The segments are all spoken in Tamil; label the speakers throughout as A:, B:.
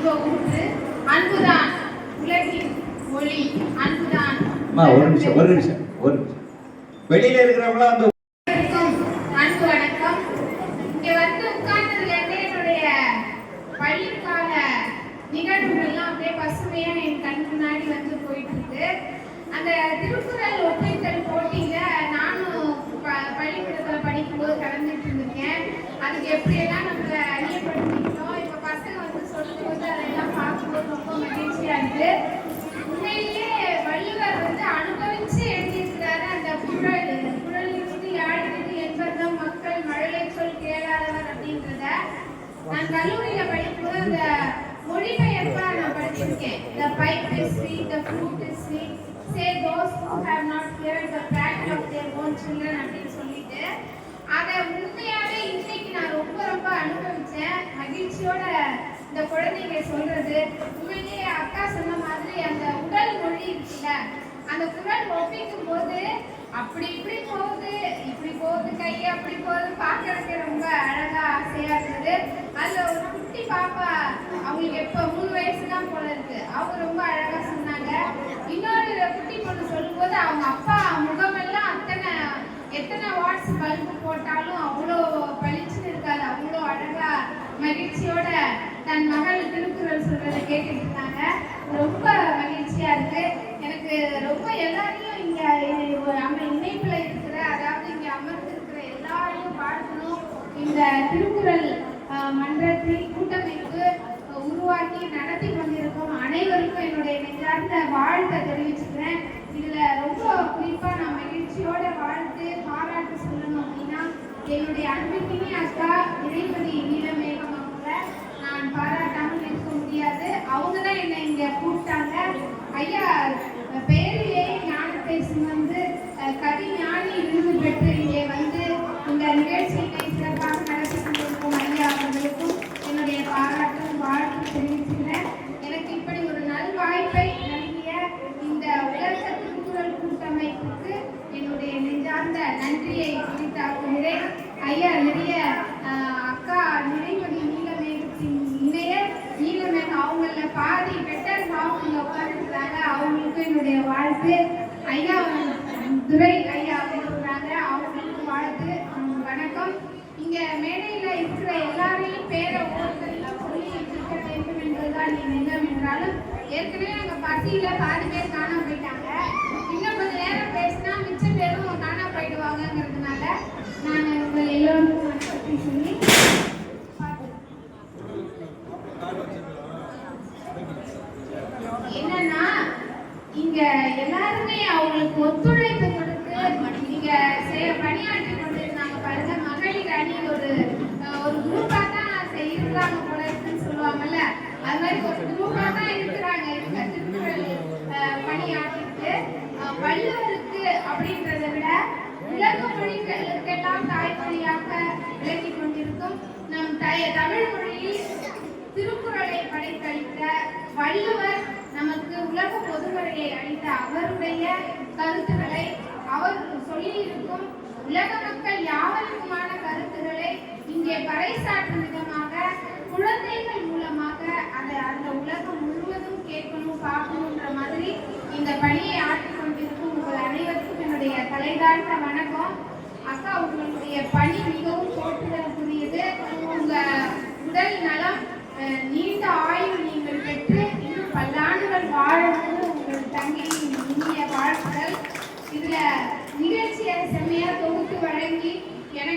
A: இன்ப ஊற்று அன்புதான் உலகின் ஒளி அன்புதான்
B: ஒரு நிமிஷம் ஒரு நிமிஷம் ஒரு நிமிஷம். வெளியில
A: அன்பு வணக்கம். இங்க வந்து உட்கார்ந்ததுல இருந்தே என்னுடைய பள்ளிக்கால நிகழ்வுகள்லாம் அப்படியே பசுமையா என் கண் முன்னாடி வந்து போயிட்டு இருக்கு அந்த திருக்குறள் ஒப்பைத்தல் போட்டியில நானும் பள்ளிக்கூடத்துல படிக்கும்போது கலந்துட்டு இருந்திருக்கேன். அதுக்கு எப்படியெல்லாம் நம்ம அறியப்படுத்திக்கிட்டோம் இப்ப பசங்க வந்து சொல்லும்போது அதெல்லாம் பார்க்கும்போது ரொம்ப மகிழ்ச்சியா இருக்கு உண்மையிலேயே வள்ளுவர் வந்து அனுபவிச்சு எழுதியிருக்கிறாரு அந்த குறள் குறளிலிருந்து யாழிலிருந்து என்பதும் மக்கள் மழலை சொல் கேளாதவர் அப்படின்றத நான் கல்லூரியில படிக்கும்போது அந்த மொழிபெயர்ப்பா நான் படிச்சிருக்கேன் the pipe is sweet the fruit is sweet say those who have not heard the back of their own children அப்படின்னு சொல்லிட்டு அதை உண்மையாவே இன்னைக்கு நான் ரொம்ப ரொம்ப அனுபவிச்சேன் மகிழ்ச்சியோட இந்த குழந்தைங்க சொல்றது உண்மையிலேயே அக்கா சொன்ன மாதிரி அந்த உடல் மொழி இருக்குல்ல அந்த ஒப்பிக்கும் போது அப்படி இப்படி போகுது இப்படி போகுது கை அப்படி போகுது பார்க்கறதுக்கு ரொம்ப அழகா ஆசையா இருந்தது. அதுல ஒரு குட்டி பாப்பா அவங்களுக்கு எப்ப மூணு வயசு தான் போல இருக்கு. அவங்க ரொம்ப அழகா சொன்னாங்க. இன்னொரு குட்டி பொண்ணு சொல்லும்போது அவங்க அப்பா முகமெல்லாம் அத்தனை எத்தனை வாட்ஸ் பல்பு போட்டாலும் அவ்வளோ பளிச்சுன்னு இருக்காது. அவ்வளோ அழகா மகிழ்ச்சியோட தன் மகள் திருக்குறள் சொல்றதை கேட்டுட்டு இருந்தாங்க. ரொம்ப மகிழ்ச்சியா இருக்கு எனக்கு ரொம்ப எல்லாரையும் இங்க அம இணைப்புல இருக்கிற அதாவது இங்க அமர்ந்து இருக்கிற எல்லாரையும் பார்க்கணும் இந்த திருக்குறள் மன்றத்தில் கூட்டமைப்பு உருவாக்கி நடத்தி கொண்டிருக்கும் அனைவருக்கும் என்னுடைய நெஞ்சார்ந்த வாழ்த்தை தெரிவிச்சுக்கிறேன். இதுல ரொம்ப குறிப்பா நான் மகிழ்ச்சியோட வாழ்த்து பாராட்டு சொல்லணும் அப்படின்னா என்னுடைய அன்பிற்கினே அக்கா இறைபதி நீலமேகம் அவங்கள நான் பாராட்டாமல் இருக்க முடியாது அவங்க தான் என்னை இங்க கூப்பிட்டாங்க ஐயா பெயரிலே ஞானத்தை சுமந்து அஹ், கவி ஞானி விருது பெற்று இங்கே வந்து இந்த நிகழ்ச்சியினை சிறப்பாக நடத்தி கொண்டிருக்கும் ஐயா அவர்களுக்கும் என்னுடைய பாராட்டும் வாழ்த்து தெரிவிச்சுக்கிறேன் எனக்கு இப்படி ஒரு நல் வாய்ப்பை நல்கிய இந்த உலக திருக்குறள் கூட்டமைப்புக்கு என்னுடைய நெஞ்சார்ந்த நன்றியை குறித்தாக்குகிறேன் ஐயா நிறைய ஆஹ், அக்கா நிறைமதி நீலமேகத்தின் இணைய நீலமேகம் அவங்கள பாதி பெட்டர் அவங்க உட்காந்துருக்காங்க அவங்களுக்கும் என்னுடைய வாழ்த்து ஐயா துரை ஐயா இருக்கிறாங்க அவங்களுக்கு வாழ்த்து வணக்கம். இங்க மேடையில இருக்கிற எல்லாரையும் பேரை ஓட்டல்ல சொல்லி இருக்க வேண்டும் என்பதுதான் என் எண்ணம் என்றாலும் ஏற்கனவே அங்க பசியில பாதி பேர் காணாம போயிட்டாங்க. நீங்க எல்லாருமே அவங்களுக்கு ஒத்துழைப்பு கொடுத்து நீங்க செய்ய பணியாற்றி கொண்டிருந்தாங்க பாருங்க. மகளிர் அணி ஒரு ஒரு குரூப்பா தான் செய்- இருக்கிறாங்க போல இருக்குன்னு சொல்லுவாங்கல்ல. அது மாதிரி ஒரு குரூப்பா தான் இருக்கிறாங்க. திருக்குறள் பணியாற்றிட்டு வள்ளுவருக்கு அப்படின்றத விட உலக மொழிகளுக்கெல்லாம் தாய்மொழியாக விளக்கி கொண்டிருக்கும் நம் தமிழ் மொழியில் திருக்குறளை படைத்தளித்த வள்ளுவர் உலக பொதுமறையை அளித்த அவருடைய கருத்துக்களை அவர் சொல்லியிருக்கும். உலக மக்கள் யாவருக்குமான கருத்துக்களை இங்கே பறைசாற்றும் விதமாக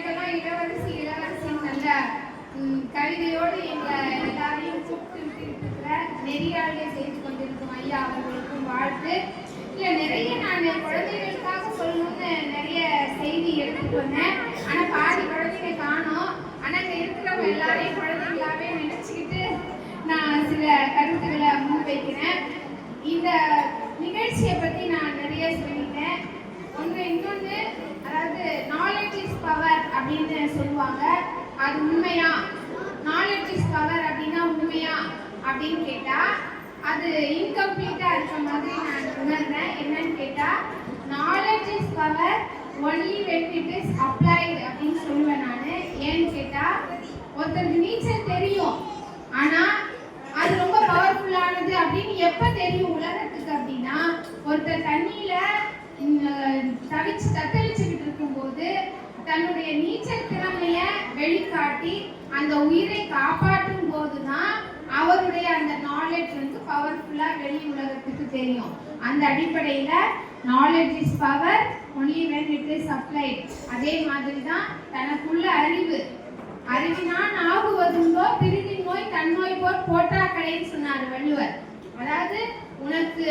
A: எனக்கெல்லாம் இளவரசி இளவரசி நல்ல கவிதையோடு எங்களை எல்லாரையும் கூப்பிட்டு விட்டிருக்கிற நெறியாளியை செய்து கொண்டிருக்கும் ஐயா அவர்களுக்கும் வாழ்த்து. இல்ல நிறைய நான் குழந்தைகளுக்காக சொல்லணும்னு நிறைய செய்தி எடுத்துட்டு வந்தேன். ஆனா பாதி குழந்தைங்க காணோம். ஆனா இங்க இருக்கிறவங்க எல்லாரையும் குழந்தைங்களாவே நினைச்சுக்கிட்டு நான் சில கருத்துக்களை முன்வைக்கிறேன் இந்த நிகழ்ச்சியை பத்தி நான் நிறைய சொல்லி ஒன்று இன்னொன்று அதாவது நாலேஜ் இஸ் பவர் அப்படின்னு சொல்லுவாங்க. அது உண்மையா? நாலேஜ் இஸ் பவர் அப்படின்னா உண்மையா? அப்படின்னு கேட்டா அது இன்கம்ப்ளீட்டா இருக்க மாதிரி நான் உணர்றேன். என்னன்னு கேட்டா knowledge is power only when it is applied அப்படின்னு சொல்லுவேன் நான். ஏன்னு கேட்டா ஒருத்தருக்கு நீச்சல் தெரியும். ஆனா அது ரொம்ப பவர்ஃபுல்லானது அப்படின்னு எப்ப தெரியும் உலகத்துக்கு அப்படின்னா ஒருத்தர் தண்ணியில தவிச்சு தத்தளிச்சுக்கிட்டு இருக்கும்போது தன்னுடைய நீச்சல் திறமைய வெளிக்காட்டி அந்த உயிரை காப்பாற்றும் போதுதான் அவருடைய அந்த நாலேஜ் வந்து பவர்ஃபுல்லா வெளி உலகத்துக்கு தெரியும். அந்த அடிப்படையில knowledge is power only when it is applied அதே மாதிரி தான் தனக்குள்ள அறிவு. அறிவினான் ஆகுவதுண்டோ பிரிதி நோய் தன்னோய் போர் போற்றாக்கடைன்னு சொன்னார் வள்ளுவர். அதாவது உனக்கு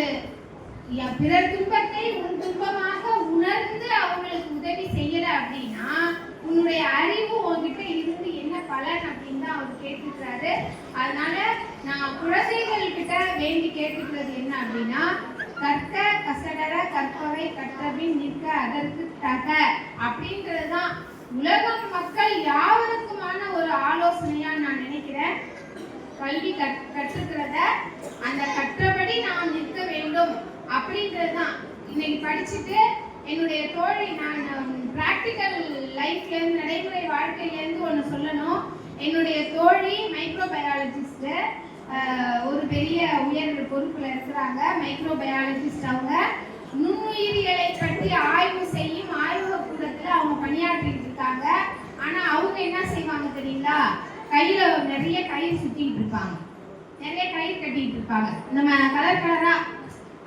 A: பிறர் துன்பத்தை உன் துன்பமாக உணர்ந்து அவங்களுக்கு உதவி செய்யல அப்படின்னா உன்னுடைய அறிவு உன்கிட்ட இருந்து என்ன பலன் அப்படின்னு தான் அவர் கேட்டுக்கிறாரு. அதனால நான் குழந்தைகள் கிட்ட வேண்டி கேட்டுக்கிறது என்ன அப்படின்னா கற்க கசடர கற்பவை கற்றபின் நிற்க அதற்கு தக அப்படின்றது தான். உலகம் மக்கள் யாவருக்குமான ஒரு ஆலோசனையா நான் நினைக்கிறேன். கல்வி கற்- கற்றுக்கிறத அந்த கற்றபடி நாம் நிற்க வேண்டும் அப்படின்றது தான் இன்னைக்கு படிச்சுட்டு என்னுடைய தோழி நான் ப்ராக்டிக்கல் லைஃப்ல இருந்து நடைமுறை வாழ்க்கையில இருந்து ஒன்று சொல்லணும். என்னுடைய தோழி மைக்ரோபயாலஜிஸ்ட் ஒரு பெரிய உயர் பொறுப்புல இருக்கிறாங்க. மைக்ரோபயாலஜிஸ்ட் அவங்க. நுண்ணுயிரிகளை பற்றி ஆய்வு செய்யும் ஆய்வக கூடத்துல அவங்க பணியாற்றிட்டு இருக்காங்க. ஆனா அவங்க என்ன செய்வாங்க தெரியுங்களா? கையில நிறைய கயிறு சுத்திட்டு இருப்பாங்க. நிறைய கயிறு கட்டிட்டு இருப்பாங்க. நம்ம கலர் கலரா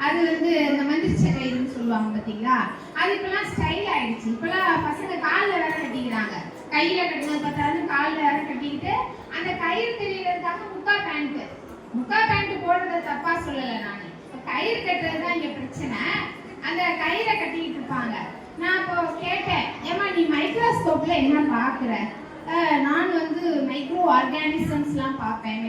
A: அது வந்து இந்த மந்திரிச்ச கயிறுன்னு சொல்லுவாங்க பாத்தீங்களா? அது இப்பெல்லாம் ஸ்டைல் ஆயிடுச்சு. இப்பெல்லாம் பசங்க காலில் வேற கட்டிக்கிறாங்க. கையில கட்டினது பார்த்தாலும் காலில் வேற கட்டிக்கிட்டு அந்த கயிறு தெரியறதுக்காக முக்கா பேண்ட் முக்கா பேண்ட் போடுறத தப்பா சொல்லலை நான். கயிறு கட்டுறது தான் இங்க பிரச்சனை. அந்த கயிறை கட்டிக்கிட்டு இருப்பாங்க. நான் இப்போ கேட்டேன் ஏமா நீ மைக்ரோஸ்கோப்ல என்ன பார்க்குற நான் வந்து மைக்ரோ ஆர்கானிசம்ஸ்லாம் பார்ப்பேன்.